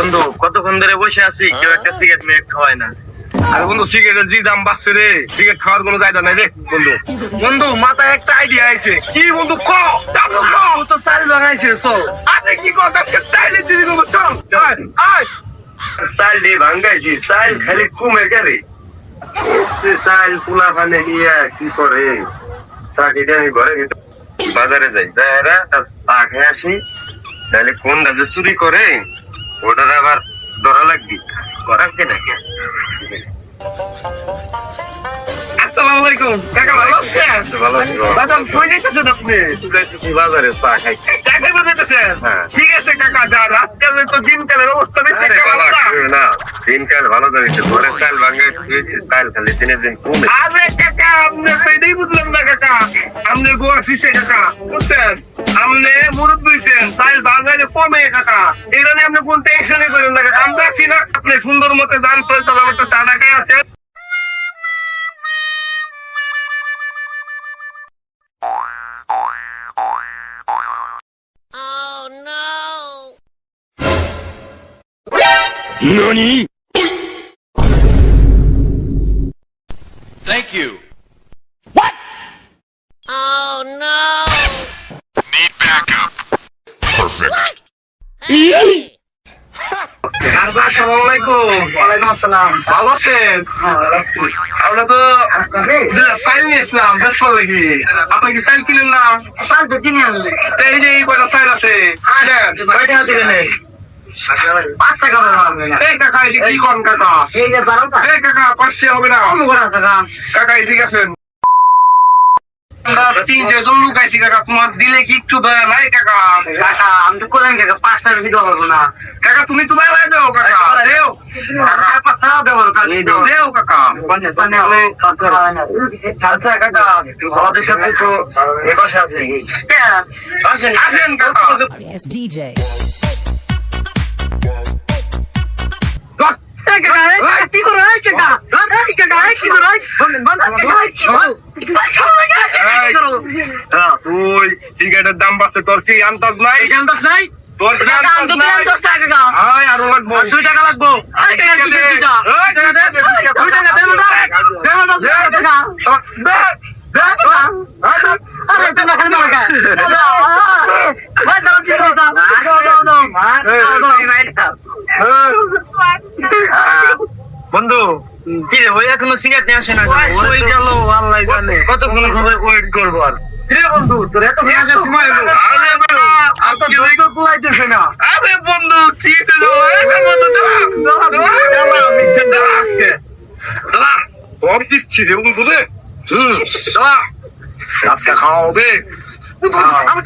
বন্ধু কতক্ষণ ধরে বসে আছি? কেউ একটা সিগারেট মেয়ে খাওয়ায় না। আর বন্ধু সিগারেটের জি দাম বাড়ছে রে সিগারেট খাওয়ার কোনো জায়গা নাই রে বন্ধু। বন্ধু মাথায় একটা আইডিয়া আইছে। কি বন্ধু ক? তো চাল চল। আরে কি চাইলে দিদি চল আয় চাল দিয়ে ভাঙ্গাইছি চাল খালি কুমে গেলে। চাল পোলা ফানে কি করে? তাকে আমি ঘরে বাজারে যাই। যাই এরা তার চা খেয়ে আসি। তাহলে কোন রাজে চুরি করে? ওটার আবার ধরা লাগবি? করার কে নাকি? আলাইকুম। কাকা ভালো আছেন? ভালো আছি বাদাম কই আপনি? বাজারে চা খাই। হ্যাঁ। ঠিক আছে কাকা যান আজকাল তো দিনকালের অবস্থা বেশি ভালো না। দিনকাল ভালো যাচ্ছে ঘরে চাল চাল খালি দিনের দিন কমে। আরে কাকা আপনি সেটাই বুঝলাম না কাকা। আপনি গোয়া কাকা বুঝছেন? আপনি কমে কাকা। এটা নিয়ে আপনি কোন করেন না কাকা। আমরা আছি না আপনি সুন্দর মতো করে তবে আমার তো চা ঢাকায় আছে Thank you. What?! Oh no! Need backup. Perfect. আসসালামু আলাইকুম ওয়ালাইকুম আসসালাম ভালো আছেন আমরা তো সাইল নিয়েছিলাম ব্যস্ত লাগি আপনি কি সাইল কিনেন না সাল তো কিনে আনলে এই যে এই কয়টা সাইল আছে কয়টা হাতে গেলে পাঁচ টাকা হবে এই কাকা যে কি করেন কাকা এই যে বারোটা এই কাকা পাঁচশে হবে না কাকা ঠিক আছে আমরা তিন চারজন লোক আইছি কাকা তোমার দিলে কি একটু দয়া নাই কাকা টাকা। আমি তো করলাম কাকা পাঁচ টাকা দিতে পারব না কাকা তুমি তো বেলায় দাও কাকা দেও কাকা পাঁচ টাকা দেবো কাল দেও কাকা আচ্ছা কাকা আমাদের সাথে তো এপাশে আছে আসেন আসেন কাকা তুই সিগারেটের দাম বাড়ছে তোর কি আন্দাজ নাই? তোর আন্দাজ নাই আয় আরও লাগবো। দুই টাকা লাগবো। টাকা বন্ধু কি রে ওই এখনও সিগারেট নিয়ে আসে না ওই গেল আল্লাহ জানে। কতক্ষণ হবে ওয়েট করব আর? রে বন্ধু তোর এত সময় হলো। আরে তো কুলাইতেছে না। আরে বন্ধু কি আজকে। দিচ্ছি রে বন্ধু রে। হুম আজকে খাওয়া হবে। আমি